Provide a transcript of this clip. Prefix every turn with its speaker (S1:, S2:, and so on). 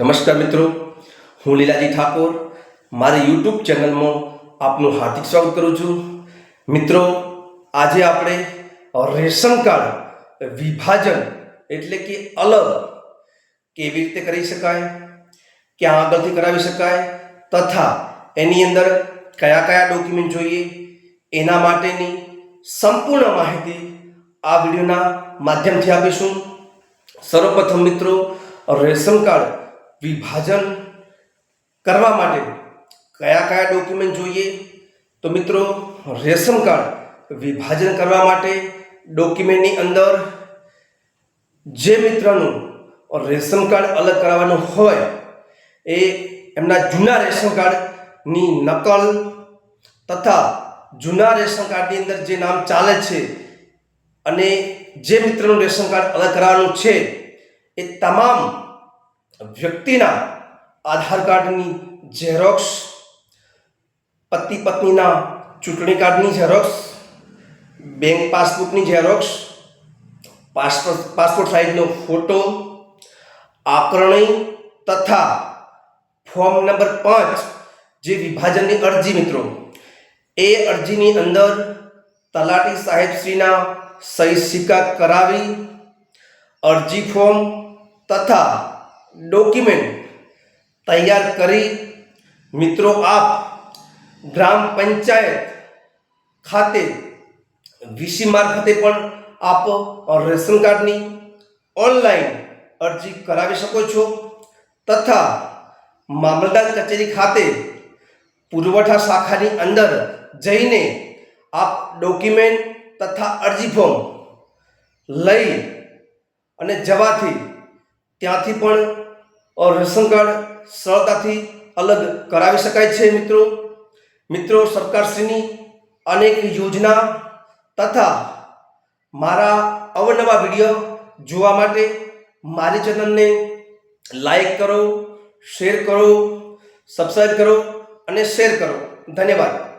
S1: નમસ્કાર મિત્રો, હું લીલાજી ઠાકોર. મારી યુટ્યુબ ચેનલમાં આપનું હાર્દિક સ્વાગત કરું છું. મિત્રો, આજે આપણે રેશન કાર્ડ વિભાજન એટલે કે અલગ કેવી રીતે કરી શકાય, ક્યાં આગળથી કરાવી શકાય, તથા એની અંદર કયા કયા ડોક્યુમેન્ટ જોઈએ, એના માટેની સંપૂર્ણ માહિતી આ વિડીયોના માધ્યમથી આપીશું. સર્વપ્રથમ મિત્રો, રેશન કાર્ડ વિભાજન કરવા માટે કયા કયા ડોક્યુમેન્ટ જોઈએ? તો મિત્રો, રેશન કાર્ડ વિભાજન કરવા માટે ડોક્યુમેન્ટની અંદર જે મિત્રનું રેશન કાર્ડ અલગ કરાવવાનું હોય, એ એમના જૂના રેશન કાર્ડની નકલ તથા જૂના રેશન કાર્ડની અંદર જે નામ ચાલે છે અને જે મિત્રનું રેશન કાર્ડ અલગ કરાવવાનું છે, એ તમામ વ્યક્તિના આધાર કાર્ડની ઝેરોક્સ, પતિ પત્નીના ચૂંટણી કાર્ડની ઝેરોક્સ, બેંક પાસબુકની ઝેરોક્સ, પાસપોર્ટ પાસપોર્ટ સાઇઝનો ફોટો, આકરણી તથા ફોર્મ નંબર પાંચ જે વિભાજનની અરજી મિત્રો, એ અરજીની અંદર તલાટી સાહેબશ્રીના સહી સિક્કા કરાવી, અરજી ફોર્મ તથા ડોક્યુમેન્ટ તૈયાર કરી. મિત્રો, આપ ગ્રામ પંચાયત ખાતે વીસી મારફતે પણ આપ રેશન કાર્ડની ઓનલાઈન અરજી કરાવી શકો છો તથા મામલતદાર કચેરી ખાતે પુરવઠા શાખાની અંદર જઈને આપ ડોક્યુમેન્ટ તથા અરજી ફોર્મ લઈ અને જવાથી ત્યાંથી પણ રેશન કાર્ડ સરળતાથી અલગ કરાવી શકાય છે મિત્રો. મિત્રો, સરકારશ્રીની અનેક યોજના તથા મારા અવનવા વીડિયો જોવા માટે મારી ચેનલને લાઈક કરો, શેર કરો, સબસ્ક્રાઈબ કરો અને શેર કરો. ધન્યવાદ.